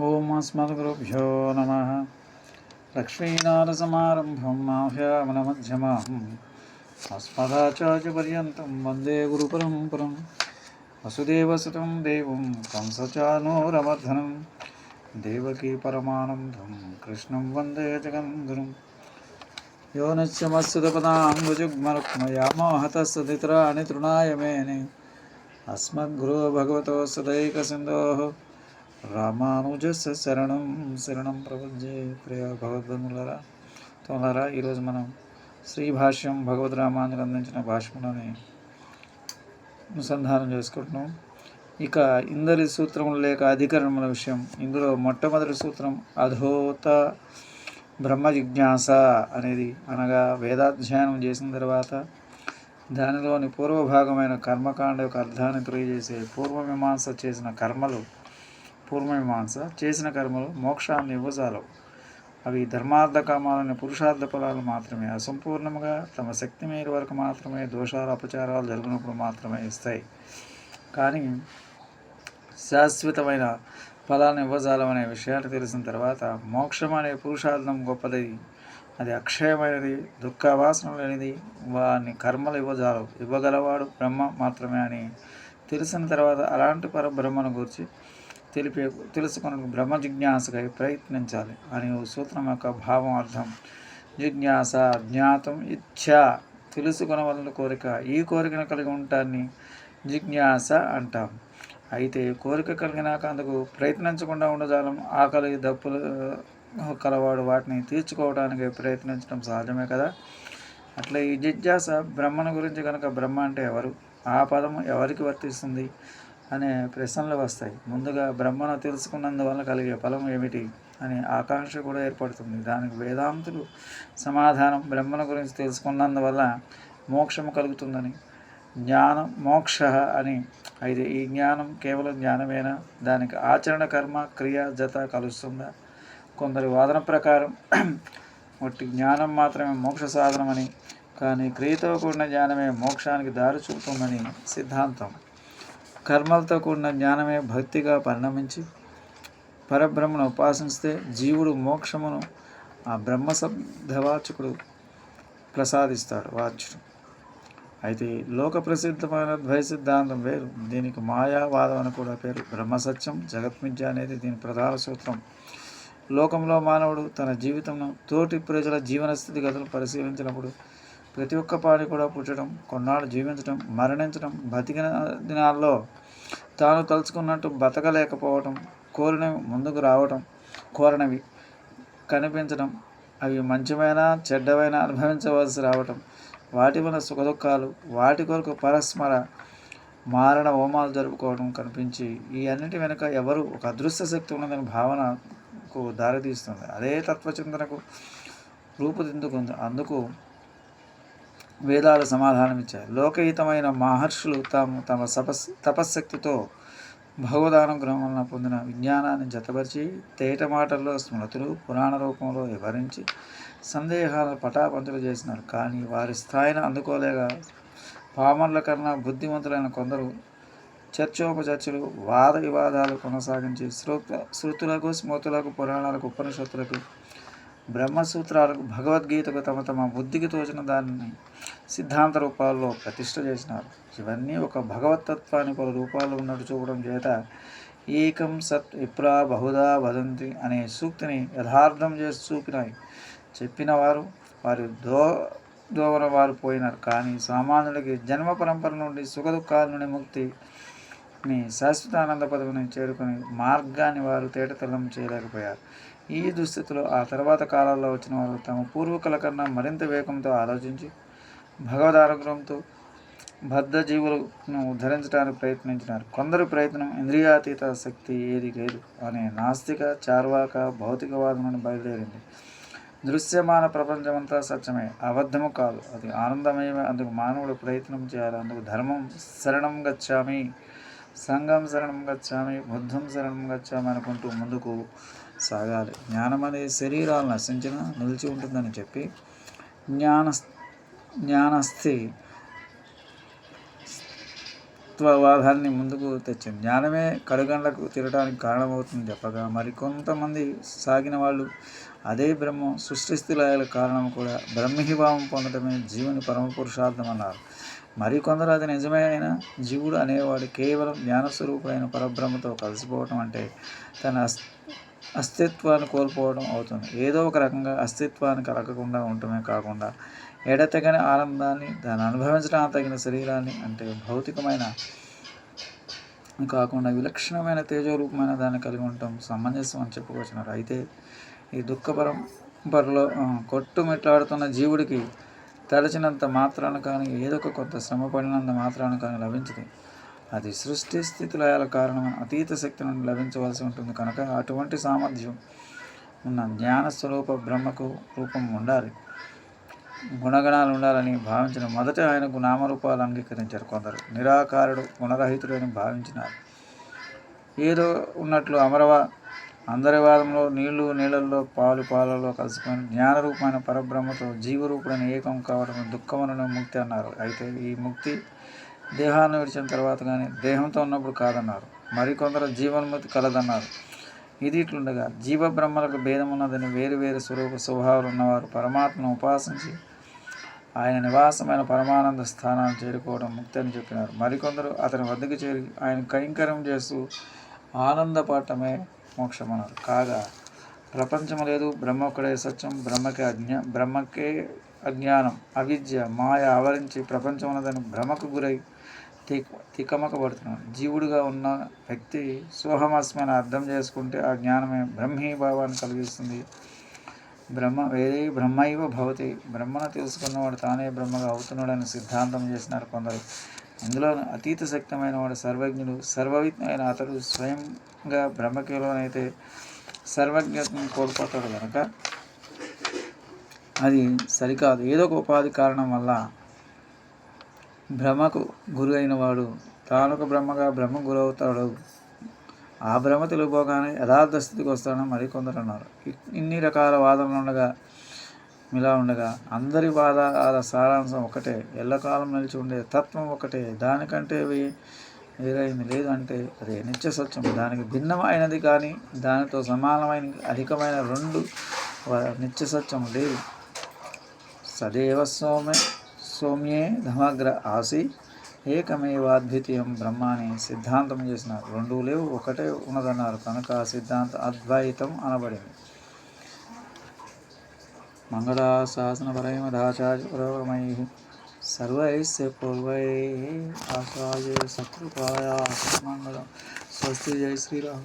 ॐ अस्मद्गुरुभ्यो नमः। लक्ष्मीनारसमारम्भं माभ्यामनमध्यमाम् अस्मदाचार्यपर्यन्तं वंदे गुरुपरम्परं। वसुदेवसुतं देवं कंसचानोरवर्धनं देवकी परमानन्दं, कृष्णं वंदे जगन्गुरुं यो नित्यमत्सुतपदाम्बुजुग्मरुक्मयामोहतस्तदितराणि तृणाय मेने अस्मद्गुरो भगवतो सदैकसिन्धोः। రామానుజస్ శరణం శరణం ప్రపంచే ప్రియ భగవద్బంధులరా తోలరా ఈరోజు మనం శ్రీ భాష్యం భగవద్ రామానుజులు అందించిన భాష్యంలోని అనుసంధానం చేసుకుంటున్నాం. ఇక ఇందరి సూత్రములు లేక అధికరణముల విషయం. ఇందులో మొట్టమొదటి సూత్రం అధోత బ్రహ్మ జిజ్ఞాస అనేది అనగా వేదాధ్యయనం చేసిన తర్వాత దానిలోని పూర్వభాగమైన కర్మకాండ యొక్క అర్థాన్ని తెలియజేసే పూర్వమీమాంస చేసిన కర్మలు పూర్వమీమాంస చేసిన కర్మలు మోక్షాన్ని ఇవ్వజాలవు. అవి ధర్మార్థ కామాలైన పురుషార్థ ఫలాలు మాత్రమే. అసంపూర్ణముగా తమ శక్తి మేర వరకు మాత్రమే దోషాలు అపచారాలు జరిగినప్పుడు మాత్రమే ఇస్తాయి. కానీ శాశ్వతమైన ఫలాన్ని ఇవ్వజాలమనే విషయాలు తెలిసిన తర్వాత మోక్షం అనే పురుషార్థం గొప్పది. అది అక్షయమైనది దుఃఖవాసన లేనిది వాని కర్మలు ఇవ్వజాలవు. ఇవ్వగలవాడు బ్రహ్మ మాత్రమే అని తెలిసిన తర్వాత అలాంటి పరబ్రహ్మను గురించి తెలిపే తెలుసుకున్న బ్రహ్మ జిజ్ఞాసకై ప్రయత్నించాలి అని సూత్రం యొక్క భావం అర్థం జిజ్ఞాస జ్ఞాతం ఇచ్ఛ తెలుసుకునవలన కోరిక ఈ కోరికను కలిగి ఉంటాన్ని జిజ్ఞాస అంటాం. అయితే కోరిక కలిగినాక అందుకు ప్రయత్నించకుండా ఉండజాలం ఆకలి దప్పులు కలవాడు వాటిని తీర్చుకోవడానికి ప్రయత్నించడం సహజమే కదా? అట్లా ఈ జిజ్ఞాస బ్రహ్మను గురించి కనుక బ్రహ్మ అంటే ఎవరు? ఆ పదం ఎవరికి వర్తిస్తుంది? అనే ప్రశ్నలు వస్తాయి. ముందుగా బ్రహ్మను తెలుసుకున్నందువల్ల కలిగే ఫలం ఏమిటి అనే ఆకాంక్ష కూడా ఏర్పడుతుంది. దానికి వేదాంతులు సమాధానం బ్రహ్మను గురించి తెలుసుకున్నందువల్ల మోక్షము కలుగుతుందని. జ్ఞానం మోక్ష అని అయితే ఈ జ్ఞానం కేవలం జ్ఞానమేనా? దానికి ఆచరణ కర్మ క్రియ జత కలుస్తుందా? కొందరి వాదన ప్రకారం ఒట్టి జ్ఞానం మాత్రమే మోక్ష సాధనమని కానీ క్రియతో కూడిన జ్ఞానమే మోక్షానికి దారి చూపుతుందని సిద్ధాంతం. కర్మలతో కూడిన జ్ఞానమే భక్తిగా పరిణమించి పరబ్రహ్మను ఉపాసిస్తే జీవుడు మోక్షమును ఆ బ్రహ్మ శబ్దవాచకుడు ప్రసాదిస్తాడు వాచుడు అయితే లోక ప్రసిద్ధమైన ద్వయ సిద్ధాంతం వేరు. దీనికి మాయావాదం అని కూడా పేరు. బ్రహ్మసత్యం జగత్మిద్య అనేది దీని ప్రధాన సూత్రం. లోకంలో మానవుడు తన జీవితంలో తోటి ప్రజల జీవన స్థితిగతులు పరిశీలించినప్పుడు ప్రతి ఒక్క పాడి కూడా పుట్టడం కొన్నాళ్ళు జీవించడం మరణించడం బతికిన దినాల్లో తాను తలుచుకున్నట్టు బతకలేకపోవటం కోరినవి ముందుకు రావటం కోరనవి కనిపించడం అవి మంచివైనా చెడ్డవైనా అనుభవించవలసి రావటం వాటి వల్ల సుఖదుఖాలు వాటి కొరకు పరస్మర మారణ హోమాలు జరుపుకోవడం కనిపించి ఈ అన్నిటి వెనుక ఎవరు ఒక అదృశ్య శక్తి ఉన్నదని భావనకు దారితీస్తుంది. అదే తత్వచింతనకు రూపుదిద్దుకుంది. అందుకు వేదాలు సమాధానం ఇచ్చాయి లోకహితమైన మహర్షులు తాము తమ సపస్ తపశ్శక్తితో భగవదానుగ్రహం వలన పొందిన విజ్ఞానాన్ని జతపరిచి తేట మాటల్లో స్మృతులు పురాణ రూపంలో వివరించి సందేహాలను పటాపంచలు చేసినారు. కానీ వారి స్థాయిని అందుకోలేక పామర్ల కన్నా బుద్ధిమంతులైన కొందరు చర్చోపచర్చలు వాద వివాదాలు కొనసాగించి శ్రోత శృతులకు స్మృతులకు పురాణాలకు ఉపనిషత్తులకు బ్రహ్మసూత్రాలకు భగవద్గీతకు తమ తమ బుద్ధికి తోచిన దానిని సిద్ధాంత రూపాల్లో ప్రతిష్ట చేసినారు. ఇవన్నీ ఒక భగవతత్వాన్ని పలు రూపాల్లో ఉన్నట్టు చూపడం చేత ఏకం సత్ విప్రా బహుదా వదంతి అనే సూక్తిని యథార్థం చేసి చూపినాయి. చెప్పిన వారు వారి దో దోవన వారు పోయినారు. కానీ సామాన్యులకి జన్మ పరంపర నుండి సుఖ దుఃఖాల నుండి ముక్తిని శాశ్వతానంద పదవిని చేరుకుని మార్గాన్ని వారు తేటతెల్లం చేయలేకపోయారు. ఈ దుస్థితిలో ఆ తర్వాత కాలాల్లో వచ్చిన వారు తమ పూర్వీకుల కన్నా మరింత వేగంతో ఆలోచించి భగవద్ ఆరోగ్యంతో బద్ధ జీవులను ఉద్ధరించడానికి ప్రయత్నించినారు. కొందరు ప్రయత్నం ఇంద్రియాతీత శక్తి ఏది లేదు అనే నాస్తిక చార్వాక భౌతికవాదం నుండి బయలుదేరింది. దృశ్యమాన ప్రపంచమంతా సత్యమే అబద్ధము కాదు. అది ఆనందమయమే. అందుకు మానవుడు ప్రయత్నం చేయాలి. అందుకు ధర్మం శరణం గచ్చామి. సంఘం శరణం గచ్చామి బుద్ధం శరణం గచ్చామి అనుకుంటూ ముందుకు సాగాలి. జ్ఞానం అనేది శరీరాలు నశించిన నిలిచి ఉంటుందని చెప్పి జ్ఞాన జ్ఞానస్థి అస్తిత్వవాదాన్ని ముందుకు తెచ్చింది జ్ఞానమే కడుగండ్లకు తిరగడానికి కారణమవుతుంది చెప్పగా మరి కొంతమంది సాగిన వాళ్ళు అదే బ్రహ్మం సృష్టి కారణం కూడా బ్రహ్మహిభావం పొందడమే జీవుని పరమ పురుషార్థం అన్నారు. మరి కొందరు అది నిజమే అయినా జీవుడు అనేవాడు కేవలం జ్ఞానస్వరూపుడైన పరబ్రహ్మతో కలిసిపోవటం అంటే తన అస్తిత్వాన్ని కోల్పోవడం అవుతుంది. ఏదో ఒక రకంగా అస్తిత్వాన్ని కలగకుండా ఉండటమే కాకుండా ఎడతెగని ఆనందాన్ని దాన్ని అనుభవించడానికి తగిన శరీరాన్ని అంటే భౌతికమైన కాకుండా విలక్షణమైన తేజోరూపమైన దాన్ని కలిగి ఉండటం సమంజసం అని చెప్పుకొచ్చినారు. అయితే ఈ దుఃఖ పరంపరలో కొట్టుమిట్లాడుతున్న జీవుడికి తలచినంత మాత్రాన కానీ ఏదో ఒక కొంత శ్రమ పడినంత మాత్రాన కానీ లభించదు. అది సృష్టి స్థితిలయాల కారణం అతీత శక్తి నుండి లభించవలసి ఉంటుంది కనుక అటువంటి సామర్థ్యం ఉన్న జ్ఞాన స్వరూప బ్రహ్మకు రూపం ఉండాలి. గుణగణాలు ఉండాలని భావించిన మొదట ఆయనకు నామరూపాలు అంగీకరించారు కొందరు. నిరాకారుడు గుణరహితుడు అని భావించినారు. ఏదో ఉన్నట్లు అమరవ అందరి వాదంలో నీళ్ళు నీళ్ళల్లో పాలు పాలలో కలుసుకొని జ్ఞానరూపమైన పరబ్రహ్మతో జీవరూపుడని ఏకం కావడం దుఃఖములను ముక్తి అన్నారు. అయితే ఈ ముక్తి దేహాన్ని విడిచిన తర్వాత కానీ దేహంతో ఉన్నప్పుడు కాదన్నారు. మరికొందరు జీవన్ముక్తి కలదన్నారు. ఇది ఇట్లుండగా జీవ బ్రహ్మలకు భేదం ఉన్నదని వేరు వేరు స్వరూప స్వభావాలు ఉన్నవారు పరమాత్మను ఉపాసించి ఆయన నివాసమైన పరమానంద స్థానాన్ని చేరుకోవడం ముక్తి అని చెప్పినారు. మరికొందరు అతని వద్దకు చేరి ఆయన కైంకర్యం చేస్తూ ఆనందపాఠమే మోక్షమన్నారు. కాగా ప్రపంచం లేదు బ్రహ్మ ఒక్కడే సత్యం బ్రహ్మకే అజ్ఞా బ్రహ్మకే అజ్ఞానం అవిద్య మాయ ఆవరించి ప్రపంచం ఉన్నదని భ్రమకు గురై తిక్ తికమకబడుతున్నాడు జీవుడుగా ఉన్న వ్యక్తి సోహమస్మైన అర్థం చేసుకుంటే ఆ జ్ఞానమే బ్రహ్మీభావాన్ని కలిగిస్తుంది. బ్రహ్మ వేరే బ్రహ్మైవ భవతి. బ్రహ్మను తెలుసుకున్నవాడు తానే బ్రహ్మగా అవుతున్నాడని సిద్ధాంతం చేసినారు కొందరు. ఇందులో అతీత శక్తమైన వాడు సర్వజ్ఞుడు సర్వవిజ్ఞైన అతడు స్వయంగా బ్రహ్మకేలోనైతే సర్వజ్ఞతను కోల్పోతాడు కనుక అది సరికాదు. ఏదో ఒక ఉపాధి కారణం వల్ల బ్రహ్మకు గురు అయిన వాడు తానొక బ్రహ్మగా బ్రహ్మ గురు అవుతాడు ఆ బ్రహ్మ తెలియపోగానే యథార్థ స్థితికి వస్తాడని మరికొందరు అన్నారు. ఇన్ని రకాల వాదనలు ఉండగా ఇలా ఉండగా అందరి వాదాల సారాంశం ఒకటే ఎల్లకాలం నిలిచి ఉండే తత్వం ఒకటే. దానికంటే వే- లేదంటే అదే నిత్య సత్యం. దానికి భిన్నమైనది కానీ దానితో సమానమైన అధికమైన రెండు నిత్య సత్యం లేదు సదేవ సౌమ్య సౌమ్యే ధమగ్ర ఆసి ఏకమేవాద్వితీయం బ్రహ్మాని సిద్ధాంతం చేసినారు రెండు లేవు ఒకటే ఉన్నదన్నారు కనుక ఆ సిద్ధాంతం అద్వైతం అనబడింది. मङ्गलाशासनपरैम दाचार्यपरमैः सर्वैस्य पूर्वैः आचार्य शत्रुपाया मङ्गलं स्वस्ति जय श्रीराम।